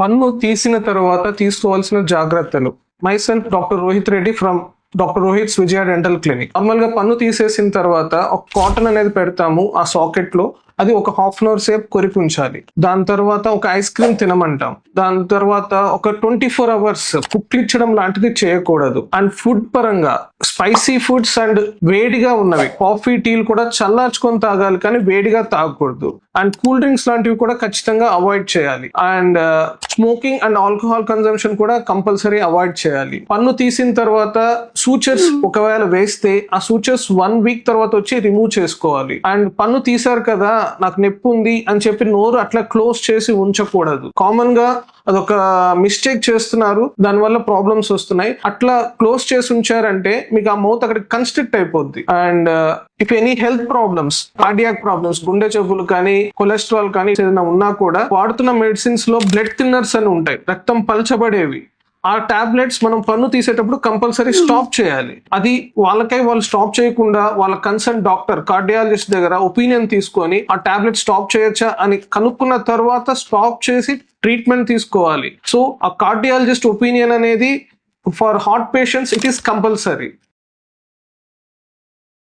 పన్ను తీసిన తర్వాత తీసుకోవాల్సిన జాగ్రత్తలు. Myself doctor Rohit Reddy from doctor Rohit Vijaya dental clinic. నార్మల్గా పన్ను తీసేసిన తర్వాత ఒక కాటన్ అనేది పెడతాము ఆ సాకెట్లో అది ఒక హాఫ్ అన్ అవర్ సేపు కొరికి ఉంచాలి. దాని తర్వాత ఒక ఐస్ క్రీమ్ తినమంటాం. దాని తర్వాత ఒక ట్వంటీ ఫోర్ అవర్స్ కుక్కిచ్చడం లాంటిది చేయకూడదు. అండ్ ఫుడ్ పరంగా స్పైసీ ఫుడ్స్ అండ్ వేడిగా ఉన్నవి. కాఫీ టీలు కూడా చల్లార్చుకొని తాగాలి కానీ వేడిగా తాగకూడదు. అండ్ కూల్ డ్రింక్స్ లాంటివి కూడా ఖచ్చితంగా అవాయిడ్ చేయాలి. And smoking and alcohol consumption కూడా కంపల్సరీ అవాయిడ్ చేయాలి. పన్ను తీసిన తర్వాత సూచర్స్ ఒకవేళ వేస్తే ఆ సూచర్స్ వన్ వీక్ తర్వాత వచ్చి రిమూవ్ చేసుకోవాలి. అండ్ పన్ను తీసారు కదా నాకు నొప్పి ఉంది అని చెప్పి నోరు అట్లా క్లోజ్ చేసి ఉంచకూడదు. కామన్గా అదొక మిస్టేక్ చేస్తున్నారు. దానివల్ల ప్రాబ్లమ్స్ వస్తున్నాయి. అట్లా క్లోజ్ చేసి ఉంచారంటే మీకు ఆ మౌత్ అక్కడ కన్స్ట్రిక్ట్ అయిపోద్ది. And if any health problems cardiac problems గుండె జబ్బులు కానీ కొలెస్ట్రాల్ కానీ ఏదైనా ఉన్నా కూడా వాడుతున్న మెడిసిన్స్లో బ్లడ్ థిన్నర్స్ అని ఉంటాయి. రక్తం పలచబడేవి. ఆ టాబ్లెట్స్ మనం పన్ను తీసేటప్పుడు కంపల్సరీ స్టాప్ చేయాలి. అది వాళ్ళకై వాళ్ళు స్టాప్ చేయకుండా వాళ్ళ కన్సర్న్ డాక్టర్ కార్డియాలజిస్ట్ దగ్గర ఒపీనియన్ తీసుకొని ఆ టాబ్లెట్ స్టాప్ చేయొచ్చా అని కనుక్కున్న తర్వాత స్టాప్ చేసి ట్రీట్మెంట్ తీసుకోవాలి. సో ఆ కార్డియాలజిస్ట్ ఒపీనియన్ అనేది for heart patients it is compulsory